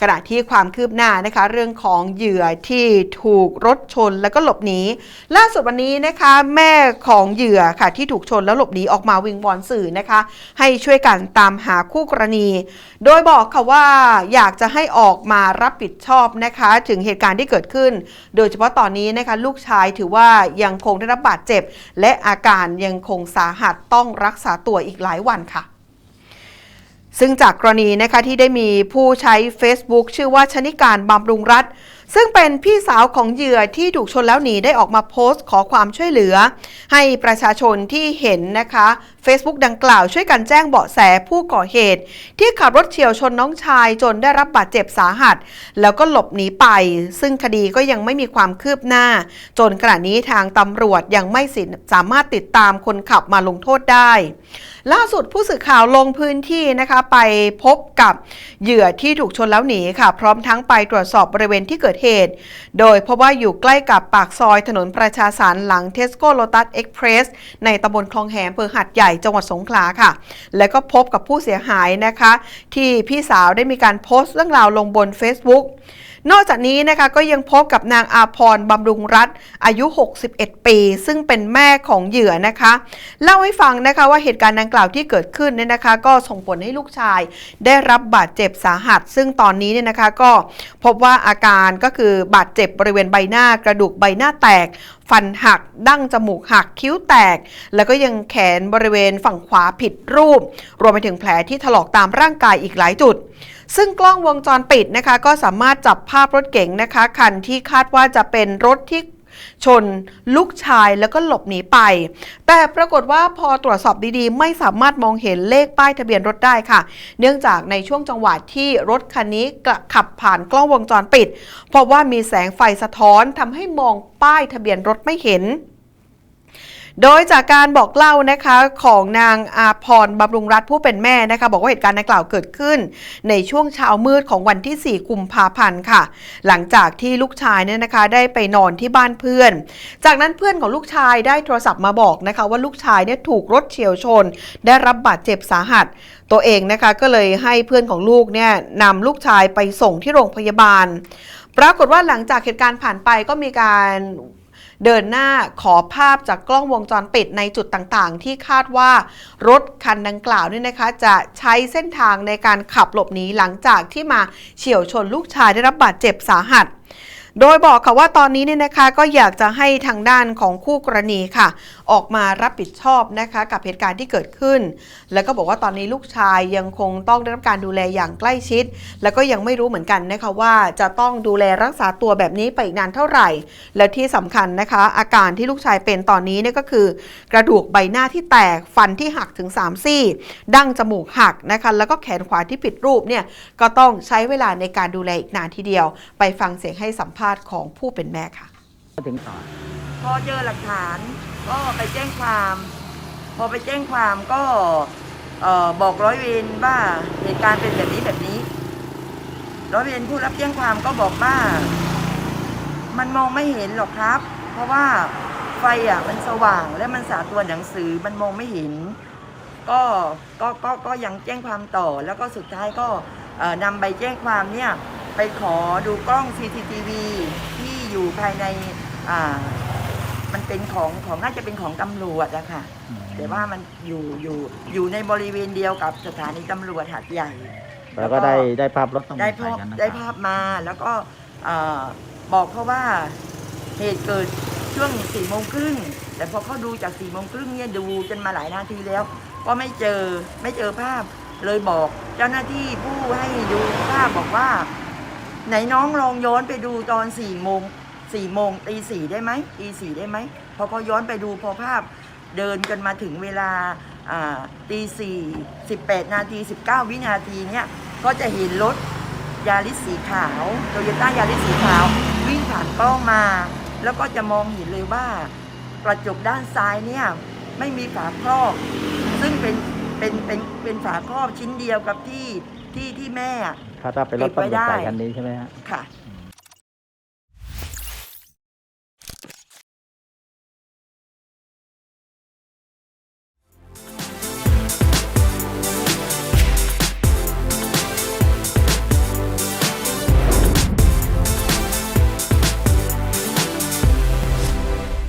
ขณะที่ความคืบหน้านะคะเรื่องของเหยื่อที่ถูกรถชนแล้วก็หลบหนี ล่าสุดวันนี้นะคะแม่ของเหยื่อค่ะที่ถูกชนแล้วหลบหนีออกมาวิงวอนสื่อนะคะ ให้ช่วยกันตามหาคู่กรณี โดยบอกค่ะว่าอยากจะให้ออกมารับผิดชอบนะคะ ถึงเหตุการณ์ที่เกิดขึ้น โดยเฉพาะตอนนี้นะคะลูกชายถือว่ายังคงได้รับบาดเจ็บ และอาการยังคงสาหัสต้องรักษาตัวอีกหลายวันค่ะ ซึ่งจากกรณีนะคะที่ได้มีผู้ใช้ Facebook ชื่อว่าชนิการบำรุงรัฐ ซึ่งเป็นพี่สาวของเหยื่อที่ถูกชนแล้วหนีได้ออกมาโพสต์ขอความช่วยเหลือ ให้ประชาชนที่เห็นนะคะ Facebook ดังกล่าวช่วยกันแจ้งเบาะแสผู้ก่อเหตุ ที่ขับรถเฉียวชนน้องชายจนได้รับบาดเจ็บสาหัส แล้วก็หลบหนีไป ซึ่งคดีก็ยังไม่มีความคืบหน้า จนขณะนี้ทางตำรวจยังไม่สามารถติดตามคนขับมาลงโทษได้ล่าสุดผู้สื่อข่าวลงพื้นที่นะคะไปพบกับเหยื่อที่ถูกชนแล้วหนีค่ะ พร้อมทั้งไปตรวจสอบบริเวณที่เกิดเหตุ โดยพราะว่าอยู่ใกล้กับปากซอยถนนประชาสารหลังเทสโก้โลตัสเอ็กเพรสในตำบลคลองแหมเภอหัดใหญ่จังหวัดสงขลาค่ะ แล้วก็พบกับผู้เสียหายนะคะ ที่พี่สาวได้มีการโพสต์เรื่องราวลงบน Facebook นอกจากนี้นะคะก็ยังพบกับนางอาพรบำรุงรัตอายุ 61 ปี ซึ่งเป็นแม่ของเหยื่อนะคะ เล่าให้ฟังนะคะว่าเหตุการณ์ดังกล่าวที่เกิดขึ้นเนี่ยนะคะ ก็ส่งผลให้ลูกชาย ได้รับบาดเจ็บสาหัส ซึ่งตอนนี้เนี่ยนะคะก็พบว่าอาการก็คือบาดเจ็บบริเวณใบหน้ากระดูกใบหน้าแตก ฟันหัก ดั้งจมูกหักคิ้วแตก แล้วก็ยังแขนบริเวณฝั่งขวาผิดรูป รวมไปถึงแผลที่ถลอกตามร่างกายอีกหลายจุด ซึ่งกล้องวงจรปิดนะคะก็สามารถจับภาพรถเก๋งนะคะคันที่คาดว่าจะเป็นรถที่ชนลูกชายแล้วก็หลบหนีไป แต่ปรากฏว่าพอตรวจสอบดีๆ ไม่สามารถมองเห็นเลขป้ายทะเบียนรถได้ค่ะ เนื่องจากในช่วงจังหวะที่รถคันนี้ขับผ่านกล้องวงจรปิด เพราะว่ามีแสงไฟสะท้อนทำให้มองป้ายทะเบียนรถไม่เห็น โดยจากการบอกเล่านะคะของนางอาพรบำรุงรัฐผู้เป็นแม่นะคะ บอกว่าเหตุการณ์ดังกล่าวเกิดขึ้น ในช่วงเช้ามืดของวันที่ 4 กุมภาพันธ์ค่ะ หลังจากที่ลูกชายเนี่ยนะคะได้ไปนอนที่บ้านเพื่อน จากนั้นเพื่อนของลูกชายได้โทรศัพท์มาบอกนะคะว่าลูกชายเนี่ยถูกรถเฉียวชน ได้รับบาดเจ็บสาหัส ตัวเองนะคะก็เลยให้เพื่อนของลูกเนี่ยนำลูกชายไปส่งที่โรงพยาบาล ปรากฏว่าหลังจากเหตุการณ์ผ่านไปก็มีการ เดินหน้าขอภาพจากกล้องวงจรปิดในจุดต่างๆ ที่คาดว่ารถคันดังกล่าวนี่นะคะ จะใช้เส้นทางในการขับหลบหนีหลังจากที่มาเฉียวชนลูกชายได้รับบาดเจ็บสาหัส โดยบอกค่ะว่าตอนนี้เนี่ยนะคะก็อยากจะให้ทางด้านของคู่กรณีค่ะ ออกมารับผิดชอบนะคะกับเหตุการณ์ที่เกิดขึ้น แล้วก็บอกว่าตอนนี้ลูกชายยังคงต้องได้รับการดูแลอย่างใกล้ชิด แล้วก็ยังไม่รู้เหมือนกันนะคะว่าจะต้องดูแลรักษาตัวแบบนี้ไปอีกนานเท่าไหร่ และที่สำคัญนะคะ อาการที่ลูกชายเป็นตอนนี้เนี่ยก็คือ กระดูกใบหน้าที่แตกฟันที่หักถึง 3 ซี่ ดั้งจมูกหักนะคะแล้วก็แขนขวาที่ผิดรูปเนี่ยก็ต้องใช้เวลาในการดูแลอีกนานทีเดียว ไปฟังเสียงให้สัมภาษณ์ของผู้เป็นแม่ค่ะถึงต่อพอเจอหลักฐานก็ไปแจ้งความ พอไปแจ้งความก็เอ่อบอกร้อยเวรว่าเหตุการณ์เป็นแบบนี้แบบนี้ ร้อยเวรผู้รับแจ้งความก็บอกว่า มันมองไม่เห็นหรอกครับ เพราะว่าไฟอะมันสว่างและมันสาดตัวหนังสือมันมองไม่เห็น ก็ก็ก็ก็ยังแจ้งความต่อแล้วก็สุดท้ายก็เอ่อนำใบแจ้งความเนี่ย ไปขอดูกล้อง CCTV ที่อยู่ภายในอ่ามันเป็นของของน่าจะเป็นของตำรวจอะค่ะ แต่ว่ามันอยู่อยู่อยู่ในบริเวณเดียวกับสถานีตำรวจหัดใหญ่ แล้วก็ได้ได้ภาพรถต้องได้สงสัภายพกันนะได้ครับภาพมาแล้วก็เอ่อบอกเขาว่าเหตุเกิดช่วงสี่โมงครึ่งแต่พอเขาดูจากสี่โมงครึ่งเนี่ยดูจนมาหลายนาทีแล้ว ก็ไม่เจอไม่เจอภาพเลยบอกเจ้าหน้าที่ผู้ให้ดูภาพบอกว่า ไหนน้องลองย้อนไปดูตอนสี่โมงสี่โมงตีสี่ได้ไหมตีสี่ได้ไหมพอเขาย้อนไปดูพอภาพเดินกันมาถึงเวลาอ่าตีสี่สิบแปดนาทีสิบเก้าวินาทีเนี่ยก็จะเห็นรถยาริสสีขาวโตโยต้ายาริสสีขาว วิ่งผ่านกล้องมา แล้วก็จะมองเห็นเลยว่ากระจกด้านซ้ายเนี่ยไม่มีฝาครอบ ซึ่งเป็นเป็นเป็นเป็นฝาครอบชิ้นเดียวกับที่ที่ที่แม่ ถ้าถ้าเป็นรถต้องสงสัยเก็บได้คันนี้ใช่ไหมฮะ ค่ะ